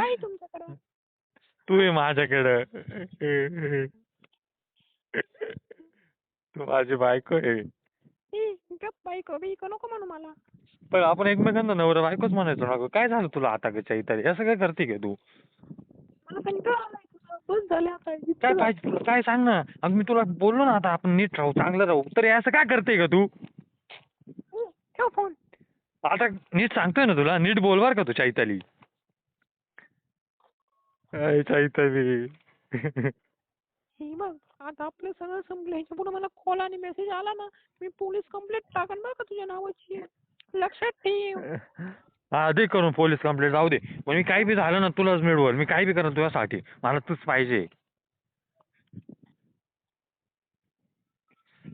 काय तुमच्याकडं? तू आहे माझ्याकडं. तू माझी बायको आहे. गप बायको बिको नको म्हणू मला. पण आपण एकमेकांना नवरा बायकोच म्हणायचो ना गं. काय झालं तुला आता ग चैताली असं काय करते का तू? मला कंटाळा आलाय तुझा बस झालं आता. काय इतकं- पाहिजे तुला? काय सांग ना. अगं मी तुला बोललो ना आता आपण नीट राहू चांगलं राहू. तरी असं काय करते का तू? ठेव फोन. आता नीट सांगतोय ना तुला? नीट बोल बर का तू चैताली काय चैताली हे बघ आता आपलं सगळं संपलं. ह्याच्या पुढे मला कॉल आणि मेसेज आला ना मी पोलीस कंप्लेंट टाकन बरं का तुझ्या नावाची? लक्षात ठेव. हा दे करून पोलीस कंप्लेंट जाऊ दे. पण मी काही बी झालं ना तुलाच मिळवल. मी काही बी करेन तुझ्यासाठी. मला तूच पाहिजे.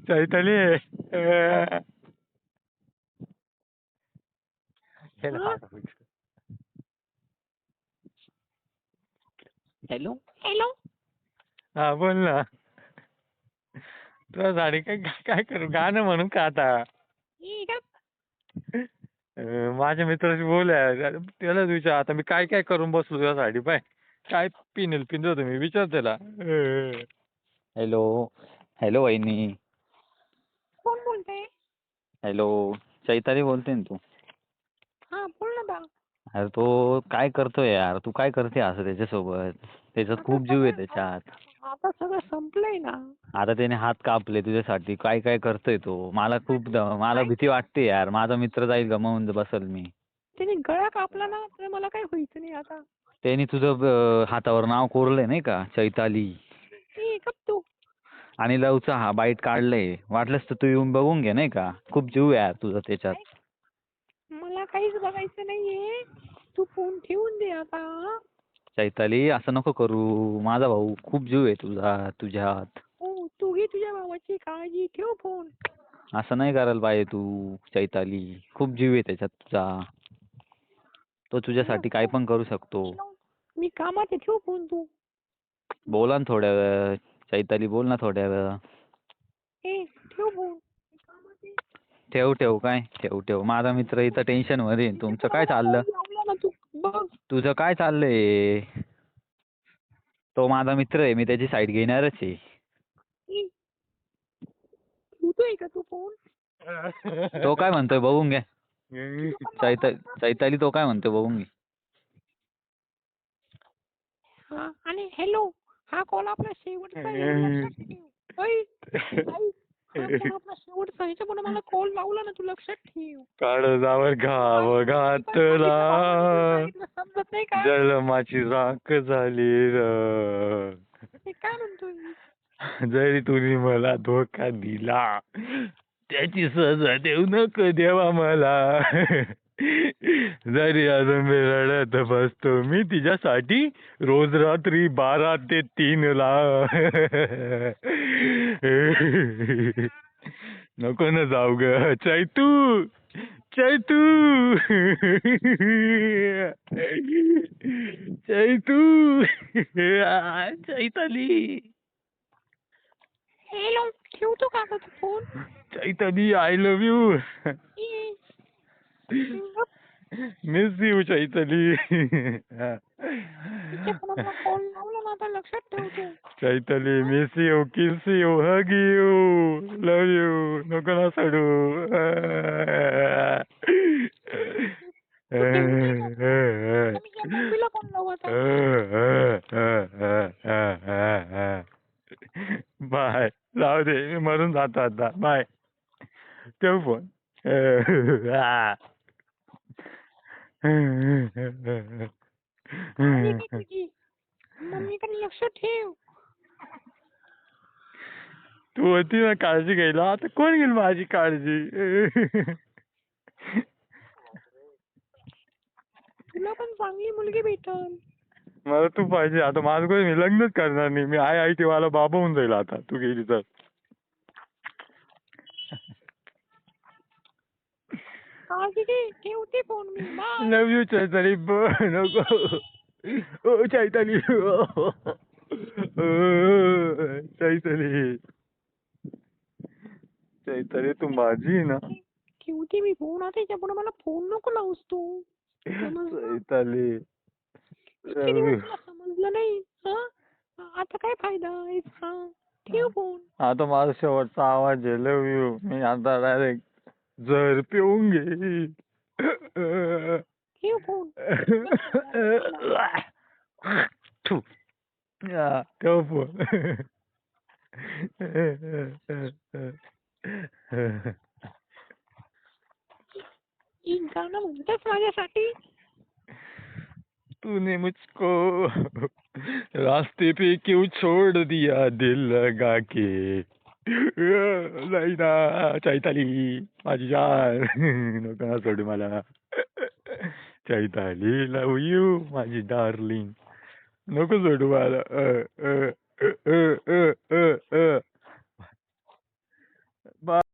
चैताली. अं. हॅलो. हॅलो. हा बोल ना. तुझ्यासाठी काय काय करू? गाणं म्हणू का आता? अं, माझ्या मित्राशी बोलूया त्यालाच विचार आता मी काय काय करून बसलो तुझ्यासाठी पाय? काय पिनेल पिंजो तुम्ही विचार त्याला. अं. हॅलो. हॅलो वहिनी. कोण बोलतंय? हॅलो. चैताली बोलते ना तू? हा बोल ना बा. अरे तो काय करतोय यार? तू काय करते असं त्याच्यासोबत? त्याच्यात खूप जीव आहे त्याच्यात. आता सगळं संपलंय ना. आता त्याने हात कापले तुझ्यासाठी. काय काय करतोय तो? मला खूप द- मला भीती वाटते यार. माझा मित्र जाईल गमावून बसल मी. त्याने गळा कापला ना तर मला काही व्हायचं नाही आता. त्याने तुझं अं, हातावर नाव कोरलंय नाही का? चैताली. ए तू. आणि लवचा हा बाईट काढलंय. वाटलंस तर तू येऊन बघून घे नाही का? खूप जीव आहे यार तुझा त्याच्यात. मला काहीच बघायचं नाहीये. तू फोन ठेवून दे आता. चैताली असं नको करू. माझा भाऊ खूप जीव आहे तुझा तुझ्यात. हो तू घे तुझ्या भावाची काळजी ठेव फोन असं नाही करायला पाहिजे तू चैताली. खूप जीव आहे त्याच्यात तुझा. तो तुझ्यासाठी काय पण करू शकतो. मी कामात आहे ठेव फोन तू. बोला ना थोड्या वेळ. चैताली बोल ना थोड्या वेळ. ए ठेव फोन ठेव ठेव काय? ठेव ठेव. माझा मित्र इथं टेन्शनमध्ये आहे. तुमचं काय चाललं? तुझं काय चाललंय? तो माझा मित्र आहे मी त्याची साईड घेणारच आहे. ए, ठेवतोय का तू फोन तो काय म्हणतोय बघून घे चैता चैताली तो काय म्हणतोय बघून घे. हा आणि हॅलो हा कॉल आपला शेवटचा आहे, लक्षात ठेव. आपला. ह्याच्यापुढे मला कॉल लावला ना तू लक्षात ठेव. काळजावर घाव घातला. समजत नाही का? जलमाची राख झाली र. काय म्हणतोय? जरी तुम्ही मला धोका दिला त्याची सजा देऊ नको देवा मला. जरी अजून मी रडत बसतो मी तिच्यासाठी रोज रात्री बारा ते तीन ला नको ना जाऊ ग. चैतू चैतू चैतू चैताली. हॅलो ठेवतो का phone? Chaitali I love you A, miss you Chaitali miss you kiss you hug you love you नको ना सोडू बाय जाऊ दे मरून जातो आता बाय ठेव फोन तुझी. मम्मीकडे लक्ष ठेव. तू होती ना काळजी घ्यायला. आता कोण घेईल माझी काळजी? तुला पण चांगली मुलगी भेटल. मला तू पाहिजे. आता माझं कोणी मी लग्नच करणार नाही. मी आय आय टी वाला बाबा होऊन जाईल आता. तू गेली तर. काळजी घे ठेवते फोन मी बाय लव यू चैताली ब- नको ओ चैताली ओ, चैताली चैताली तू माझी आहे ना ठेवते मी फोन आता याच्यापुढे मला फोन नको लावूस तू समजलं? चैताली इतके दिवस तुला समजलं नाही हा आता काय फायदा याचा ठेव फोन आता माझा शेवटचा आवाज आहे लव यू मी आता डायरेक्ट जर पिऊन घे. ठेव फोन म्हणतेस माझ्यासाठी. तूने मुझको रास्ते पे क्यों छोड़ दिया दिल लगा के? नाही ना चैताली माझी जान नको ना सोडू मला. चैताली लव यू माझी डार्लिंग नको सोडू मला. अ. बा-